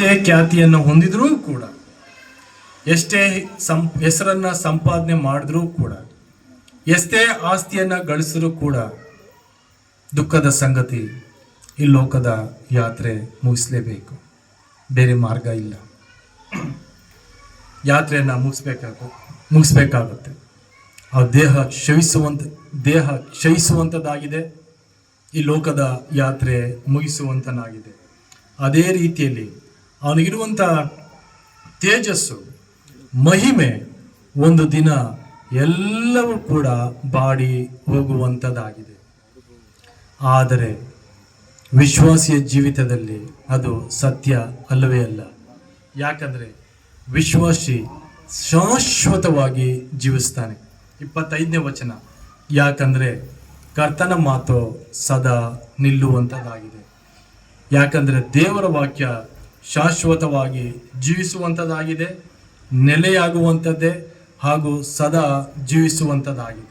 ಎಷ್ಟೇ ಖ್ಯಾತಿಯನ್ನು ಹೊಂದಿದ್ರೂ ಕೂಡ, ಎಷ್ಟೇ ಸಂ, ಹೆಸರನ್ನ ಸಂಪಾದನೆ ಮಾಡಿದ್ರೂ ಕೂಡ, ಎಷ್ಟೇ ಆಸ್ತಿಯನ್ನ ಗಳಿಸಿದ್ರೂ ಕೂಡ ದುಃಖದ ಸಂಗತಿ ಈ ಲೋಕದ ಯಾತ್ರೆ ಮುಗಿಸ್ಲೇಬೇಕು. ಬೇರೆ ಮಾರ್ಗ ಇಲ್ಲ. ಯಾತ್ರೆಯನ್ನು ಮುಗಿಸ್ಬೇಕಾಗ, ಮುಗಿಸ್ಬೇಕಾಗುತ್ತೆ. ಆ ದೇಹ ಕ್ಷಯಿಸುವಂತ ದೇಹ ಕ್ಷಯಿಸುವಂಥದ್ದಾಗಿದೆ ಈ ಲೋಕದ ಯಾತ್ರೆ ಮುಗಿಸುವಂತನಾಗಿದೆ. ಅದೇ ರೀತಿಯಲ್ಲಿ ಅವನಿಗಿರುವಂಥ ತೇಜಸ್ಸು, ಮಹಿಮೆ ಒಂದು ದಿನ ಎಲ್ಲವೂ ಕೂಡ ಬಾಡಿ ಹೋಗುವಂಥದ್ದಾಗಿದೆ ಆದರೆ ವಿಶ್ವಾಸಿಯ ಜೀವಿತದಲ್ಲಿ ಅದು ಸತ್ಯ ಅಲ್ಲವೇ ಅಲ್ಲ. ಯಾಕಂದರೆ ವಿಶ್ವಾಸಿ ಶಾಶ್ವತವಾಗಿ ಜೀವಿಸ್ತಾನೆ. ಇಪ್ಪತ್ತೈದನೇ ವಚನ. ಯಾಕಂದರೆ ಕರ್ತನ ಮಾತು ಸದಾ ನಿಲ್ಲುವಂಥದ್ದಾಗಿದೆ ಯಾಕಂದರೆ ದೇವರ ವಾಕ್ಯ ಶಾಶ್ವತವಾಗಿ ಜೀವಿಸುವಂಥದ್ದಾಗಿದೆ ನೆಲೆಯಾಗುವಂಥದ್ದೇ ಹಾಗೂ ಸದಾ ಜೀವಿಸುವಂಥದ್ದಾಗಿದೆ